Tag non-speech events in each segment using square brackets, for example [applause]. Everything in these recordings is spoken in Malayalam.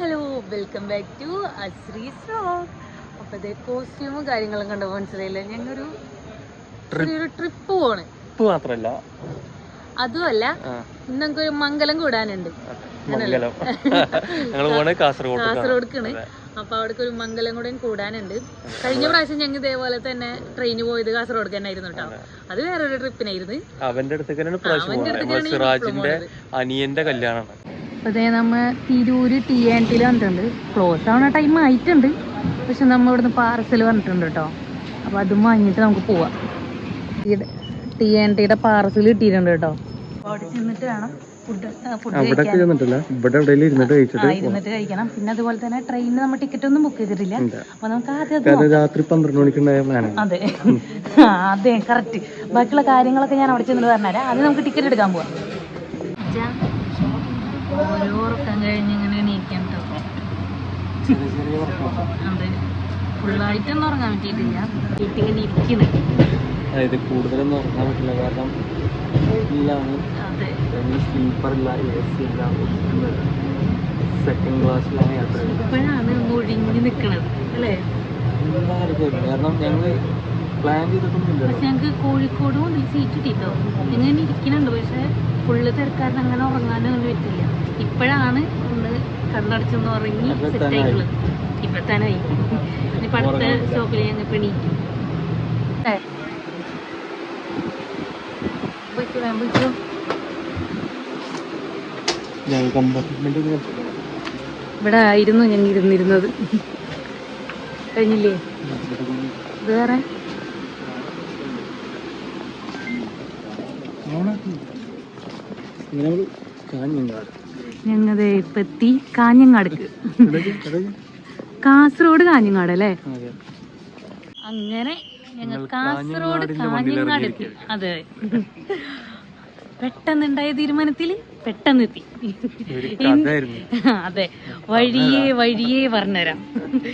Hello welcome back to Ashri's vlog അപ്പോൾ ഇതേ കോസ്റ്റ്യൂമും കാര്യങ്ങളും കണ്ടോ മനസ്സിലായില്ല? ഞങ്ങളൊരു ചെറിയൊരു ട്രിപ്പ് പോണേ ട്രിപ്പ് മാത്രല്ല. അതുമല്ല ഇന്ന് നമുക്കൊരു മംഗലം കൂടാനുണ്ട്. കാസർഗോഡ്ക്കാണ്. അപ്പൊ അവിടെ ഒരു മംഗലം കൂടെ കൂടാനുണ്ട്. കഴിഞ്ഞ പ്രാവശ്യം ഞങ്ങൾ ഇതേപോലെ തന്നെ ട്രെയിന് പോയത് കാസർഗോഡ് തന്നെ ആയിരുന്നു കേട്ടോ. അത്. വേറൊരു ട്രിപ്പിനായിരുന്നു അവന്റെ അടുത്തേക്ക് അവന്റെ അടുത്തേക്കാണ് അനിയന്റെ കല്യാണമാണ്. അപ്പോൾ അതേ നമ്മ തിരൂര് ടി ആൻ ടിയിൽ വന്നിട്ടുണ്ട്. ക്ലോസ് ആവുന്ന ടൈം ആയിട്ടുണ്ട്. പക്ഷെ നമ്മൾ ഇവിടുന്ന് പാർസൽ വന്നിട്ടുണ്ട് കേട്ടോ അപ്പോൾ അതും വാങ്ങിയിട്ട് നമുക്ക് പോവാം. ടി ആൻ ടിയുടെ പാർസൽ കിട്ടിയിട്ടുണ്ട് കേട്ടോ അപ്പോൾ അവിടെ ചെന്നിട്ട് വേണം ഫുഡ് ഫുഡ് അവിടെ കഴിക്കാൻ. ചെന്നിട്ടില്ല. ഇവിടെ എവിടെയെങ്കിലും ഇരുന്നിട്ട് കഴിച്ചിട്ട് ഇരുന്നിട്ട് കഴിക്കണം. പിന്നെ അതുപോലെ തന്നെ ട്രെയിനിന് നമ്മൾ ടിക്കറ്റ് ഒന്നും ബുക്ക് ചെയ്തിട്ടില്ല. നമുക്ക് ആദ്യം അത് കാരണം രാത്രി പന്ത്രണ്ട് മണിക്കുണ്ടായ പ്ലാനാണ് അതെ. അതെ കറക്റ്റ് ബാക്കിയുള്ള കാര്യങ്ങളൊക്കെ ഞാൻ അവിടെ ചെന്നിട്ട് പറഞ്ഞുതരാം. ആദ്യം നമുക്ക് ടിക്കറ്റ് എടുക്കാൻ പോവാം. ഓരോ ഉറക്കം കഴിഞ്ഞ് ഇങ്ങനെ എണീക്കാൻ കേട്ടോ അതെ. ഫുള്ളായിട്ടൊന്നും ഉറങ്ങാൻ പറ്റിയിട്ടില്ല. അതായത് കൂടുതലൊന്നും ഉറങ്ങാൻ പറ്റില്ല. കാരണം ഇല്ലാണ് അതെ. സ്ലീപ്പർ ഇല്ല എ സി ഇല്ല. സെക്കൻഡ് ക്ലാസ്സിലാണ് യാത്ര ചെയ്യുന്നത് ഇപ്പോഴാണ് ഒന്ന് ഒഴിഞ്ഞ് നിൽക്കണത് അല്ലേ കാരണം ഞങ്ങൾ പ്ലാൻ ചെയ്തിട്ടൊന്നുമില്ല പക്ഷെ ഞങ്ങൾക്ക് കോഴിക്കോട് മുതൽ സീറ്റ് കിട്ടിട്ടോ. ഇങ്ങനെ ഇരിക്കുന്നുണ്ട്. പക്ഷെ ഫുള്ള് തിരക്കാരൻ അങ്ങനെ ഉറങ്ങാനും ഒന്നും പറ്റില്ല. ഇപ്പോഴാണ് ഒന്ന് കണ്ണടച്ചൊന്ന് ഉറങ്ങി സെറ്റായിട്ടുള്ളത് തന്നെ ഇനി അടുത്ത പറ്റില്ല. സ്റ്റോപ്പിൽ ഞങ്ങൾ പോയിക്കോ. ഇവിടെ ആയിരുന്നു ഞങ്ങൾ ഇരുന്നിരുന്നത്. കഴിഞ്ഞില്ലേ? വേറെ? ഇങ്ങനെ കാഞ്ഞങ്ങാട് ഞങ്ങത് ഇപ്പൊ എത്തി കാഞ്ഞങ്ങാടുക്ക്. കാസർഗോഡ് കാഞ്ഞങ്ങാട് അല്ലേ? അങ്ങനെ ഞങ്ങൾ കാസർഗോഡ് കാഞ്ഞങ്ങാട് എത്തി അതെ. പെട്ടെന്നുണ്ടായ തീരുമാനത്തിൽ പെട്ടെന്ന് എത്തി [laughs] അതെ. വഴിയേ വഴിയേ പറഞ്ഞുതരാം.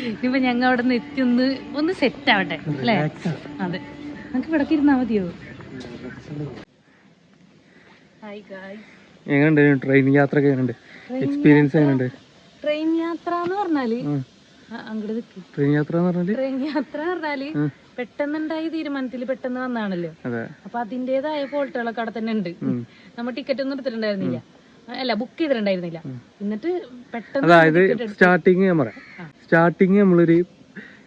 ഇനിയിപ്പോ ഞങ്ങൾ അവിടെ നിന്ന് എത്തി ഒന്ന് ഒന്ന് സെറ്റ് ആവട്ടെ അല്ലേ? അതെ. നമുക്ക് ഇവിടെ ഇരുന്നാ മതിയോ? ഹായ് ഗായ് എങ്ങനെയുണ്ട്? ട്രെയിൻ യാത്ര എങ്ങനെയുണ്ട്? എക്സ്പീരിയൻസ് എങ്ങനെയുണ്ട്? ട്രെയിൻ യാത്ര എന്ന് പറഞ്ഞാൽ ട്രെയിൻ യാത്ര എന്ന് പറഞ്ഞാൽ? ട്രെയിൻ യാത്ര പറഞ്ഞാൽ. പെട്ടെന്നുണ്ടായ തീരുമാനത്തിൽ പെട്ടെന്ന് വന്നാണല്ലോ. അപ്പൊ അതിന്റേതായ ഫോൾട്ടുകളൊക്കെ അവിടെ തന്നെ ഉണ്ട്. നമ്മൾ ടിക്കറ്റ് ഒന്നും എടുത്തിട്ടുണ്ടായിരുന്നില്ല. അല്ല ബുക്ക് ചെയ്തിട്ടുണ്ടായിരുന്നില്ല. എന്നിട്ട് പെട്ടെന്ന് അതായത് സ്റ്റാർട്ടിങ് ഞാൻ പറയാം. സ്റ്റാർട്ടിങ് നമ്മളൊരു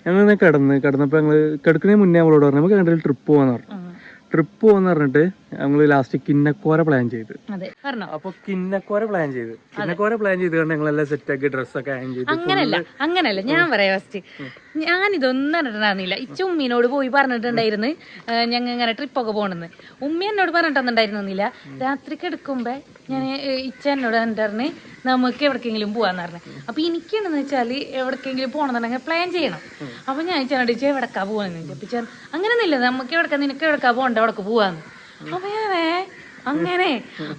ഞങ്ങൾ കിടന്ന് കിടന്നപ്പോ ഞങ്ങൾ കിടക്കുന്നതിന് മുന്നേ നമ്മളോട് പറഞ്ഞു നമുക്ക് കണ്ടിട്ട് ട്രിപ്പ് പോവാന്ന് പറഞ്ഞു. ട്രിപ്പ് പോവാന്ന് പറഞ്ഞിട്ട് ഞങ്ങൾ ലാസ്റ്റ് കിന്നക്കോര പ്ലാൻ ചെയ്ത്. അതെ. പറഞ്ഞോ അപ്പൊ കിന്നക്കോര പ്ലാൻ ചെയ്ത്. കിന്നക്കോര പ്ലാൻ ചെയ്ത് കൊണ്ട് ഞങ്ങളെല്ലാം സെറ്റ് ആക്കി ഡ്രസ്സൊക്കെ ഹാങ് ചെയ്ത് അങ്ങനല്ല അങ്ങനല്ല. ഞാൻ പറയാം ഫസ്റ്റ് ഞാൻ ഇതൊന്നും പറഞ്ഞിട്ടുണ്ടായിരുന്നില്ല. ഇച്ച ഉമ്മീനോട് പോയി പറഞ്ഞിട്ടുണ്ടായിരുന്നു. ഞങ്ങൾ ഇങ്ങനെ ട്രിപ്പൊക്കെ പോകണമെന്ന് ഉമ്മി എന്നോട് പറഞ്ഞിട്ടൊന്നുണ്ടായിരുന്നില്ല. രാത്രി കിടക്കുമ്പോ ഞാൻ ഇച്ച എന്നോട് പറഞ്ഞിട്ട് നമുക്ക് എവിടേക്കെങ്കിലും പോവാന്ന് പറഞ്ഞു. അപ്പൊ എനിക്കെന്ന് വെച്ചാൽ എവിടേക്കെങ്കിലും പോകണമെന്നുണ്ടെങ്കിൽ പ്ലാൻ ചെയ്യണം. അപ്പൊ ഞാൻ ഇച്ചനോട് ഇച്ച എവിടക്കാ പോവാന്ന് ചോദിച്ചു അപ്പൊ അങ്ങനെ ഒന്നുമില്ല നമുക്ക് എവിടക്കാ നിനക്ക് എവിടക്കാ പോകണ്ട എവിടക്ക് പോവാന്ന്. അപ്പൊ ഞാനേ അങ്ങനെ.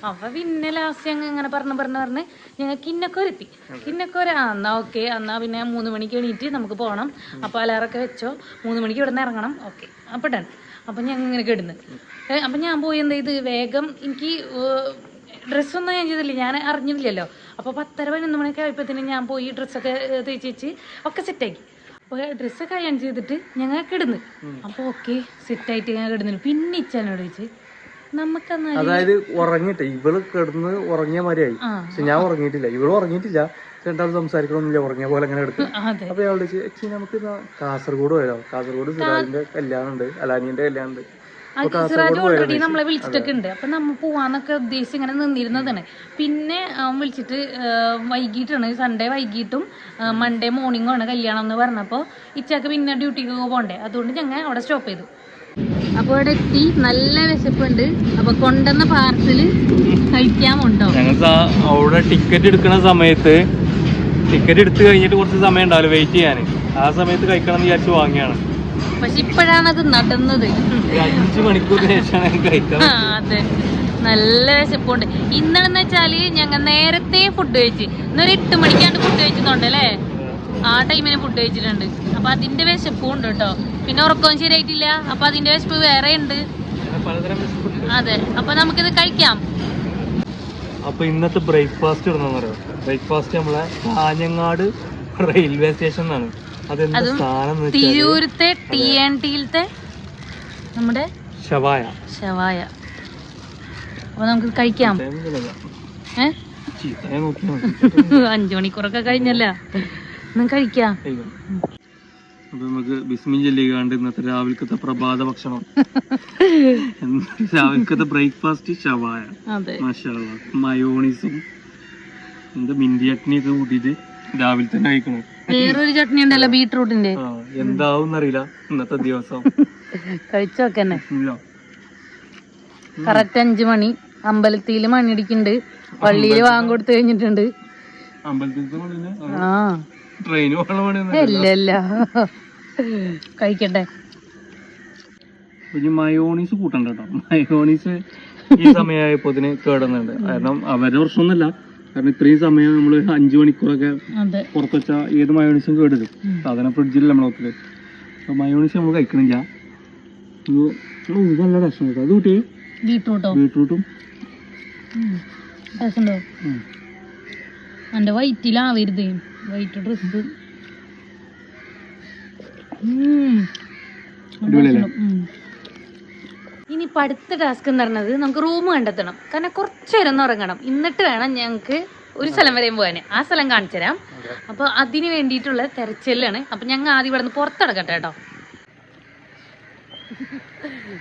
അപ്പൊ പിന്നെ ലാസ്റ്റ് ഞങ്ങൾ ഇങ്ങനെ പറഞ്ഞു പറഞ്ഞു പറഞ്ഞ് ഞങ്ങൾ ഇന്നക്കൊരു കിന്നക്കോര ആ എന്നാ ഓക്കെ എന്നാ പിന്നെ മൂന്ന് മണിക്ക് എണീറ്റ് നമുക്ക് പോകണം അപ്പൊ അലാറൊക്കെ വെച്ചോ. മൂന്ന് മണിക്ക് ഇവിടെ നിന്ന് ഇറങ്ങണം. ഓക്കെ അപ്പൊ ഡൺ അപ്പൊ ഞങ്ങൾ ഇങ്ങനെ കിടന്ന്. അപ്പൊ ഞാൻ പോയി എന്താ ഇത്? വേഗം എനിക്ക് ഡ്രസ്സൊന്നും ഞാൻ ചെയ്തില്ല ഞാൻ അറിഞ്ഞില്ലല്ലോ അപ്പൊ പത്തര പതിനൊന്ന് മണിയൊക്കെ ആയപ്പോഴത്തേനും ഞാൻ പോയി ഡ്രസ്സൊക്കെ തേച്ച് വെച്ച് ഒക്കെ സെറ്റാക്കി അപ്പോൾ ഡ്രസ്സൊക്കെ അയൺ ചെയ്തിട്ട് ഞങ്ങൾ കിടന്ന്. അപ്പോൾ ഓക്കെ സെറ്റായിട്ട് ഞാൻ കിടന്നു പിന്നെ ഇച്ചാനോട് ചോദിച്ച് അതായത് ഉറങ്ങിട്ടെ ഇവൾ കിടന്ന് ഉറങ്ങിയ മാതിരിയായി. പക്ഷെ ഞാൻ ഉറങ്ങിയിട്ടില്ല. ഇവൾ ഉറങ്ങിയിട്ടില്ല. രണ്ടാമത് സംസാരിക്കണമെന്നില്ല ഉറങ്ങിയ പോലെ അങ്ങനെ എടുക്കും അപ്പൊ ഞാൻ ചോദിച്ചു ചേച്ചി നമുക്ക് കാസർഗോഡ് പോയാലോ കാസർഗോഡ് സിറാജിന്റെ കല്യാണം ഉണ്ട് അലാനിന്റെ കല്യാണം ഉണ്ട് സിറാജ് ഓൾറെഡി നമ്മളെ വിളിച്ചിട്ടൊക്കെ ഉണ്ട് അപ്പൊ നമ്മ പോവാന്നൊക്കെ ഉദ്ദേശിച്ച് ഇങ്ങനെ നിന്നിരുന്നതാണ്. പിന്നെ അവൻ വിളിച്ചിട്ട് വൈകിട്ടാണ്. സൺഡേ വൈകിട്ടും മൺഡേ മോർണിംഗും ആണ് കല്യാണം എന്ന് പറഞ്ഞപ്പോൾ ഇച്ചക്ക് പിന്നെ ഡ്യൂട്ടിക്ക് പോകണ്ടേ അതുകൊണ്ട് ഞങ്ങൾ അവിടെ സ്റ്റോപ്പ് ചെയ്തു. അപ്പോൾ അവിടെ എത്തി. നല്ല വിശപ്പുണ്ട്. അപ്പൊ കൊണ്ടുവന്ന പാർസൽ കഴിക്കാമുണ്ടോ? ഞങ്ങൾ അവിടെ ടിക്കറ്റ് എടുക്കുന്ന സമയത്ത് ടിക്കറ്റ് എടുത്തു കഴിഞ്ഞിട്ട് കുറച്ച് സമയം ഉണ്ടാവില്ല? വെയിറ്റ് ചെയ്യാൻ ആ സമയത്ത് കഴിക്കണം എന്ന് വിചാരിച്ചു വാങ്ങിയാണ്. പക്ഷെ ഇപ്പോഴാണ് അത് നടന്നത്. അഞ്ചു മണിക്കൂർ മണിക്കൂറിന് ശേഷമാണ് അതെ. നല്ല വിശപ്പുണ്ട്. ഇന്നെന്ന് വെച്ചാൽ ഞങ്ങൾ നേരത്തെ ഫുഡ് കഴിച്ച്. ഇന്നൊരു എട്ട് മണിക്കാണ്ട് ഫുഡ് കഴിച്ചിട്ടുണ്ട് അല്ലേ? ആ ടൈമിന് ഫുഡ് കഴിച്ചിട്ടുണ്ട്. അപ്പൊ അതിന്റെ വിശപ്പും ഉണ്ട് കേട്ടോ. പിന്നെ ഉറക്കവും ശരിയായിട്ടില്ല. അപ്പൊ അതിന്റെ വിശപ്പ് വേറെ ഉണ്ട്. അതെ. അപ്പൊ നമുക്കിത് കഴിക്കാം. അപ്പൊ ഇന്നത്തെ ബ്രേക്ക്ഫാസ്റ്റ് ഇടുന്നോ ബ്രേക്ക്ഫാസ്റ്റ് നമ്മളെ കാഞ്ഞങ്ങാട് റെയിൽവേ സ്റ്റേഷൻ ആണ് അതെന്ത് തിരൂരത്തെ ടി എൻ ടിയിലത്തെ നമ്മുടെ ഷവായ ഷവായ അപ്പൊ നമുക്ക് കഴിക്കാം. ഏ? ചീത്തയെ നോക്കി നോക്കി [laughs] അഞ്ചു മണിക്കൂറൊക്കെ കഴിഞ്ഞല്ല. കഴിക്കാം. അപ്പൊ നമുക്ക് ബിസ്മിൻ ചൊല്ലിക്കാണ്ട് ഇന്നത്തെ രാവിലത്തെ പ്രഭാത ഭക്ഷണം. രാവിലത്തെ ബ്രേക്ക്ഫാസ്റ്റ് ഷവായ മയോണീസും എന്താ മിന്തി ചട്നി ഒക്കെ കൂട്ടിട്ട് രാവിലെ തന്നെ കഴിക്കണം. വേറൊരു ചട്നി ഉണ്ടല്ലോ ബീട്രൂട്ടിന്റെ. എന്താവും അറിയില്ല ഇന്നത്തെ ദിവസം. കഴിച്ചോക്കന്നെ. കറക്റ്റ് അഞ്ചു മണി. അമ്പലത്തിൽ മണിയടിക്കുന്നുണ്ട് പള്ളിയിൽ വാങ്ങി കൊടുത്തു കഴിഞ്ഞിട്ടുണ്ട്. അമ്പലത്തിൽ ആ. ട്രെയിൻ പോകണ പണിയൊന്നും ഇല്ല ഇല്ല കഴിക്കട്ടെ. മയോണീസ് കൂട്ടണ്ട കേട്ടോ. മയോണീസ് ഈ സമയമായപ്പോ കേടുന്നുണ്ട്. കാരണം അവരുടെ പ്രശ്നമൊന്നുമല്ല. കാരണം ഇത്രയും സമയം നമ്മൾ അഞ്ചു മണിക്കൂറൊക്കെ പുറത്തു വെച്ചാൽ ഏത് മയോണീസും കേടില്ല സാധനം ഫ്രിഡ്ജിൽ നമ്മളെ ഒത്തിരി അപ്പൊ മയോണീസ് നമ്മൾ കഴിക്കണില്ല. നല്ല രസം കേട്ടോ. അത് കൂട്ടി ബീട്രൂട്ടും? ബീട്രൂട്ടും. എന്റെ വയറ്റിലാവരുത്. വൈറ്റ് ഡ്രസ് ഇനി അടുത്ത ടാസ്ക് എന്ന് പറഞ്ഞത് നമുക്ക് റൂം കണ്ടെത്തണം. കാരണം കുറച്ച് നേരം ഉറങ്ങണം. എന്നിട്ട് വേണം ഞങ്ങൾക്ക് ഒരു സ്ഥലം വരെയും പോകാൻ ആ സ്ഥലം കാണിച്ചു തരാം. അപ്പോൾ അതിന് വേണ്ടിയിട്ടുള്ള തെരച്ചിലാണ്. അപ്പം ഞങ്ങൾ ആദ്യം ഇവിടെ നിന്ന് പുറത്തടക്കട്ടെ കേട്ടോ.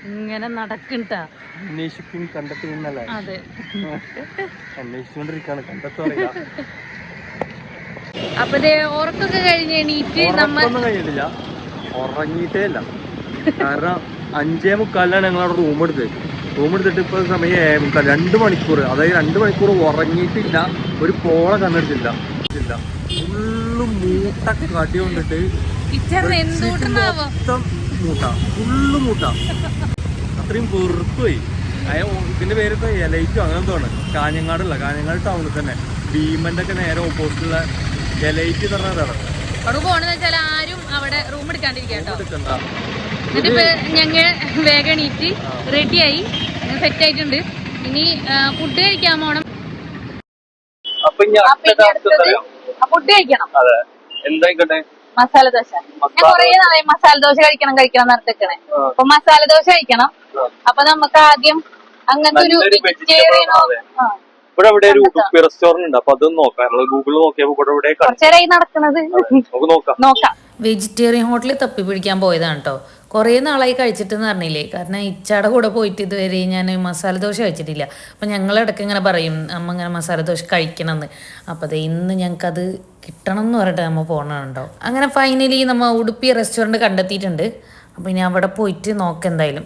ഇങ്ങനെ നടക്കണ്ടാ. അന്വേഷിക്കും കണ്ടെത്തുന്നല്ലേ അതെ. അന്വേഷിച്ചുകൊണ്ടിരിക്കാണ്. കണ്ടെത്താറില്ല അപ്പൊ ഉറക്കൊക്കെ കഴിഞ്ഞ് എണീറ്റ് നമ്മ ഉറക്കമൊന്നും കഴിഞ്ഞിട്ടില്ല. ഉറങ്ങിയിട്ടേ ഇല്ല. കാരണം അഞ്ചേ മുക്കാലിലാണ് ഞങ്ങൾ അവിടെ റൂം എടുത്തത്. റൂം എടുത്തിട്ട് ഇപ്പൊ സമയം ഏഴേ മുക്കാൽ. രണ്ട് മണിക്കൂർ. അതായത് രണ്ട് മണിക്കൂർ ഉറങ്ങിയിട്ടില്ല. ഒരു പോള കണ്ണെടുത്തില്ല ഇല്ല. ഫുള്ള് മൂട്ട കടി കൊണ്ടിട്ട് മൊത്തം മൂട്ട ഫുള്ള് മൂട്ട അത്രയും വെറുത്തുപോയി. ഇതിന്റെ പേര് ഇപ്പൊ എലൈറ്റോ അങ്ങനെ എന്തോ ആണ്. കാഞ്ഞങ്ങാടുള്ള കാഞ്ഞങ്ങാട് ടൗണിൽ തന്നെ. ഭീമന്റെ ഒക്കെ നേരെ ഓപ്പോസിറ്റുള്ള എലൈറ്റ് എന്ന് പറഞ്ഞതാണ് അവിടെ പോണെന്ന് വെച്ചാൽ ആരും അവിടെ റൂം എന്നിട്ട് ഞങ്ങൾ വേഗം എണീറ്റ് റെഡിയായി സെറ്റ് ആയിട്ടുണ്ട്. ഇനി ഫുഡ് കഴിക്കാൻ പോണം? ഫുഡ് കഴിക്കണം. അതെ. എന്തായിക്കോട്ടെ? മസാല ദോശ. ഞാൻ കൊറേ നാളായി മസാല ദോശ കഴിക്കണം കഴിക്കണം നടത്തിക്കണേ. അപ്പൊ മസാല ദോശ കഴിക്കണം. അപ്പൊ നമുക്ക് ആദ്യം അങ്ങനത്തെ ഒരു ഓ- ഇവിടെ ഇവിടെ ഒരു ഉടുപ്പി റെസ്റ്റോറന്റ് ഉണ്ട്. അപ്പൊ അതൊന്ന് നോക്കാം. നമ്മൾ ഗൂഗിളിൽ നോക്കിയപ്പോ ഇവിടെ ഇവിടെ കുറച്ചേരായി നടക്കണത്. നമുക്ക് നോക്കാം. നോക്കാം. വെജിറ്റേറിയൻ ഹോട്ടലിൽ തപ്പി പിടിക്കാൻ പോയതാണ് കേട്ടോ കുറേ നാളായി കഴിച്ചിട്ടെന്ന് പറഞ്ഞില്ലേ? കാരണം ഇച്ചാടെ കൂടെ പോയിട്ട് ഇതുവരെ ഞാൻ മസാല ദോശ കഴിച്ചിട്ടില്ല. അപ്പം ഞങ്ങൾ ഇടയ്ക്ക് ഇങ്ങനെ പറയും അമ്മ ഇങ്ങനെ മസാല ദോശ കഴിക്കണം എന്ന് അപ്പോൾ ദേ ഇന്ന് ഞങ്ങൾക്കത് കിട്ടണം എന്ന് പറഞ്ഞിട്ട് നമ്മൾ പോകണുണ്ടോ അങ്ങനെ ഫൈനലി നമ്മൾ ഉടുപ്പി റെസ്റ്റോറന്റ് കണ്ടെത്തിയിട്ടുണ്ട്. അപ്പോൾ ഇനി അവിടെ പോയിട്ട് നോക്കാം എന്തായാലും.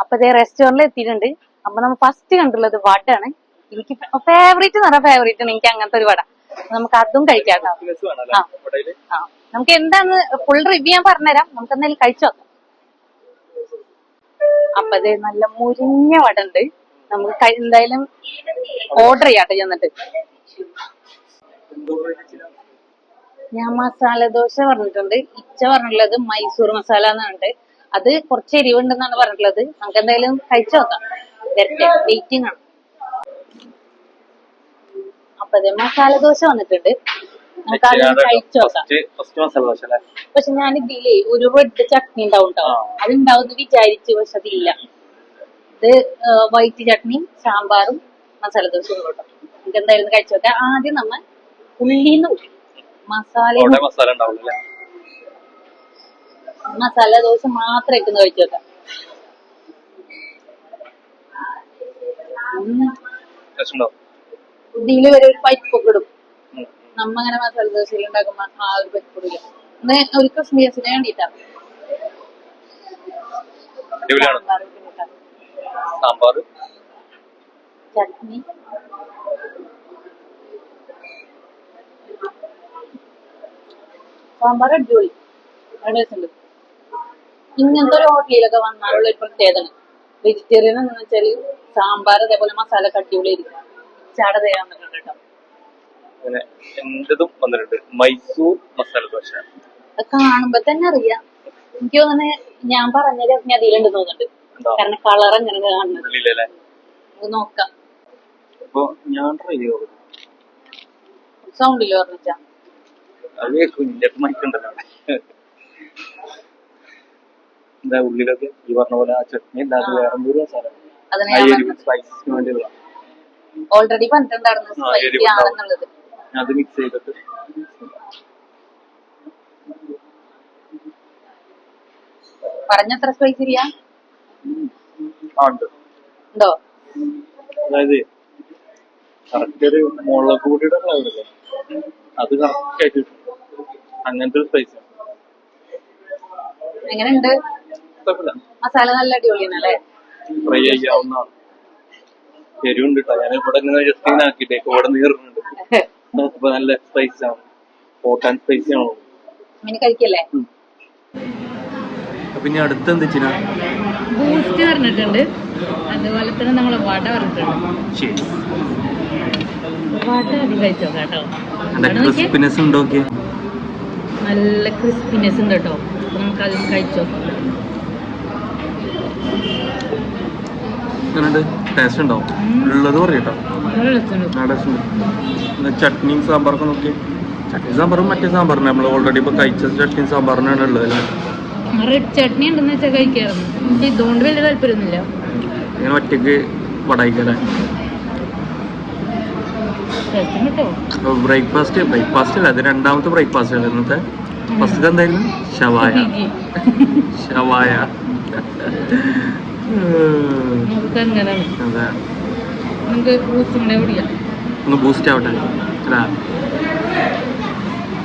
അപ്പൊ ഇതേ റെസ്റ്റോറന്റിൽ എത്തിയിട്ടുണ്ട്. അപ്പൊ നമ്മൾ ഫസ്റ്റ് കണ്ടുള്ളത് വടാണ്. എനിക്ക് ഫേവറേറ്റ് എന്ന് പറഞ്ഞാൽ ഫേവറേറ്റ് ആണ്. എനിക്ക് അങ്ങനത്തെ ഒരു വട. നമുക്ക് അതും കഴിക്കാം കേട്ടോ. നമുക്ക് എന്താന്ന് ഫുൾ റിവ്യൂ ഞാൻ പറഞ്ഞുതരാം. നമുക്ക് എന്തായാലും കഴിച്ചു നോക്കാം. അപ്പൊ നല്ല മുരിഞ്ഞ വട ഉണ്ട്. നമുക്ക് എന്തായാലും ഓർഡർ ചെയ്യാട്ടെ ചെന്നിട്ട്. ഞാൻ മസാല ദോശ പറഞ്ഞിട്ടുണ്ട്. ഇച്ച പറഞ്ഞിട്ടുള്ളത് മൈസൂർ മസാല എന്നുണ്ട് അത് കുറച്ച് എരിവുണ്ടെന്നാണ് പറഞ്ഞിട്ടുള്ളത്. നമുക്ക് എന്തായാലും കഴിച്ചു നോക്കാം. വെയിറ്റിംഗ് ആണ്. അതെ മസാല ദോശ വന്നിട്ടുണ്ട് നമുക്ക് കഴിച്ചു നോക്കാം. പക്ഷെ ഞാൻ ഇതിലേ ഒരു റെഡ് ചട്നി ഉണ്ടാവും കേട്ടോ. അത് ഉണ്ടാവും വിചാരിച്ചു പക്ഷെ അതില്ല. ഇത് വൈറ്റ് ചട്നിയും സാമ്പാറും മസാല ദോശയും കേട്ടോ നമുക്ക് എന്തായാലും കഴിച്ചു നോക്കാം. ആദ്യം നമ്മൾ ഉള്ളിന്ന് മസാല മസാല ദോശ മാത്രം ഇട്ടുന്ന് കഴിച്ചു നോക്കാം. ഉം. ഇതിൽ വരെ ഒരു പരിപ്പൊക്കെ ഇടും. നമ്മ അങ്ങനെ മസാല ദോശയിൽ ഉണ്ടാക്കുമ്പോ ആ ഒരു പൈപ്പ് ഒന്ന് ഒരു ക്രിസ്മസിന് വേണ്ടിട്ടാ. സാമ്പാർ ചട്നി. അടിപൊളി. ഇങ്ങനത്തെ ഒരു ഹോട്ടലിലൊക്കെ വന്നാലുള്ള ഒരു പ്രത്യേകത വെജിറ്റേറിയൻ എന്ന് വെച്ചാൽ സാമ്പാർ അതേപോലെ മസാല അടിപൊളിയായിരിക്കും. ചാട തരാൻ പറ്റുന്നുണ്ട് കേട്ടോ. അങ്ങനെ എന്റതും വന്നിട്ടുണ്ട്. മൈസൂർ മസാല ദോശ. അത് കാണുമ്പോ തന്നെ അറിയാം. എനിക്ക് തോന്നുന്നത് ഞാൻ പറഞ്ഞത് ഞാൻ അതിലുണ്ട് തോന്നുന്നുണ്ട് കാരണം കളർ അങ്ങനെ കാണുന്നത്. നോക്കാം. അപ്പൊ ഞാൻ ട്രൈ അത് എന്താ ഉള്ളിലൊക്കെ ഈ പറഞ്ഞ പോലെ ആ ചട്നി അല്ലാതെ വേറെ എന്തൊരു മസാല? സ്പൈസിന് വേണ്ടിയുള്ള. ഓൾറെഡി പറഞ്ഞിട്ടുണ്ടായിരുന്നു ആ, സ്പൈസി ആണെന്നുള്ളത്. അത് മിക്സ് ചെയ്തിട്ട്. പറഞ്ഞത്ര സ്പൈസി ഇല്ല? ഉണ്ട്. അതായത് കറക്റ്റ് ഒരു മുളക് പൊടിയുടെ ഫ്ലേവർ അല്ലേ അത് കറക്റ്റ് ആയിട്ട്. അങ്ങനത്തെ ഒരു സ്പൈസ് എങ്ങനെയുണ്ട്? മസാല നല്ല അടിപൊളിയാണ് അല്ലേ? ഫ്രൈ ചെയ്യാവുന്നതാണ്. എരിവുണ്ട് കേട്ടോ ഞാൻ ഇവിടെ ഇങ്ങനെ ജസ്റ്റ് ഇങ്ങനെ ആക്കിയിട്ടേ. ഇവിടെ നീറുന്നുണ്ട് നോക്കുമ്പോ [laughs] നല്ല സ്പൈസ് ആണ്. ഹോട്ട് ആൻഡ് സ്പൈസി ആണോ. കഴിക്കല്ലേ? അപ്പൊ ഇനി അടുത്ത് എന്താ വെച്ചാ ബൂസ്റ്റ് പറഞ്ഞിട്ടുണ്ട്. അതുപോലെ തന്നെ നമ്മൾ വട പറഞ്ഞിട്ടുണ്ട്. ശരി. വട ആദ്യം കഴിച്ചോ കേട്ടോ? ക്രിസ്പിനെസ് ഉണ്ടോക്കെ നല്ല ക്രിസ്പിനെസ് ഉണ്ട് കേട്ടോ നമുക്ക് അത് കഴിച്ചോ? എങ്ങനെയുണ്ട് ടേസ്റ്റ് ഉണ്ടാവും. ഉള്ളത് പറയട്ടോ. ചട്നിയും സാമ്പാറൊക്കെ നോക്കി ചട്നി സാമ്പാറും മറ്റേ സാമ്പാറിന് നമ്മൾ ഓൾറെഡി ഇപ്പൊ കഴിച്ച ചട്നിയും സാമ്പാറിനാണ് ഉള്ളത് അല്ലേ? റെഡ് ചട്നി ഉണ്ടെന്ന് വെച്ചാൽ കഴിക്കാറുണ്ട്. എനിക്ക് ഇതുകൊണ്ട് വലിയ താല്പര്യമൊന്നുമില്ല. ഇങ്ങനെ ഒറ്റയ്ക്ക് വടായിക്കല്ലേ രസം കേട്ടോ? ബ്രേക്ക്ഫാസ്റ്റ് ബ്രേക്ക്ഫാസ്റ്റ് അല്ല അത് രണ്ടാമത്തെ ബ്രേക്ക്ഫാസ്റ്റ് അല്ല ഇന്നത്തെ? ഫസ്റ്റ് എന്തായിരുന്നു ഷവായ ഷവായ. [laughs] നമുക്ക് അങ്ങനെയാണ് അതെ. നമുക്ക് ബൂസ്റ്റും കൂടെ കുടിക്കാം ഒന്ന് ബൂസ്റ്റ് ആവട്ടെ. അല്ലേ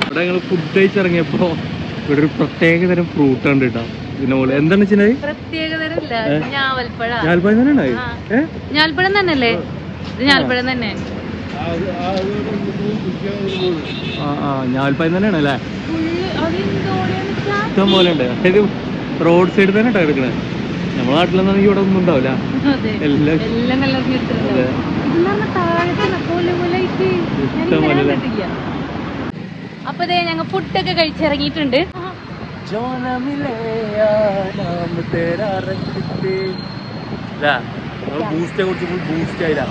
ഇവിടെ ഞങ്ങൾ ഫുഡ് കഴിച്ചിറങ്ങിയപ്പോ ഇവിടെ ഒരു പ്രത്യേക തരം ഫ്രൂട്ട് ഉണ്ട് കേട്ടോ പിന്നെ പോലെ. എന്താണ് വെച്ചാൽ ഞാൽപ്പായം തന്നെ ഉണ്ടായി ആ. തന്നെ ഞാൽപ്പഴം തന്നെയല്ലേ? ഇത് ഞാൽപ്പഴം തന്നെ. ആ ആ. ഞാൽപ്പായം തന്നെയാണ് അല്ലേ? ഇഷ്ടം പോലെ ഉണ്ട്. അതായത് റോഡ് സൈഡ് തന്നെ കേട്ടോ എടുക്കണേ. നമ്മുടെ നാട്ടിലൊന്നും ഇവിടെ ഒന്നും ഉണ്ടാവില്ല. അതെ. എല്ലാം എല്ലാം കലർന്ന് ഇട്ടിട്ടുണ്ട് അതെ. ഇതെന്ന് താഴത്തെ പോലെ പോലെ ആയിട്ട് ഞാൻ ഇഷ്ടം പോലെ ഇങ്ങനെ അല്ലേ? കണ്ടിട്ടില്ല. അപ്പൊ ഞങ്ങൾ ഫുഡൊക്കെ കഴിച്ചിറങ്ങിയിട്ടുണ്ട്. ബൂസ്റ്റെ കുറിച്ച് ബൂസ്റ്റ് ആയില്ല.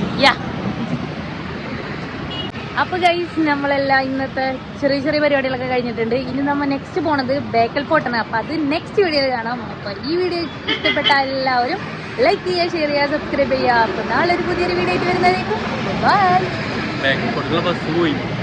യാ അപ്പൊ ഗൈസ് നമ്മളെല്ലാം ഇന്നത്തെ ചെറിയ ചെറിയ പരിപാടികളൊക്കെ കഴിഞ്ഞിട്ടുണ്ട്. ഇനി നമ്മൾ നെക്സ്റ്റ് പോണത് ബേക്കൽ ഫോർട്ടാണ് അപ്പൊ അത് നെക്സ്റ്റ് വീഡിയോയിൽ കാണാം. അപ്പൊ ഈ വീഡിയോ ഇഷ്ടപ്പെട്ട എല്ലാവരും ലൈക്ക് ചെയ്യുക ഷെയർ ചെയ്യുക സബ്സ്ക്രൈബ് ചെയ്യുക. അപ്പൊ നാളെ ഒരു പുതിയൊരു വീഡിയോ ആയിട്ട് വരുന്നതായിരിക്കും. ബൈ ബേക്കൽ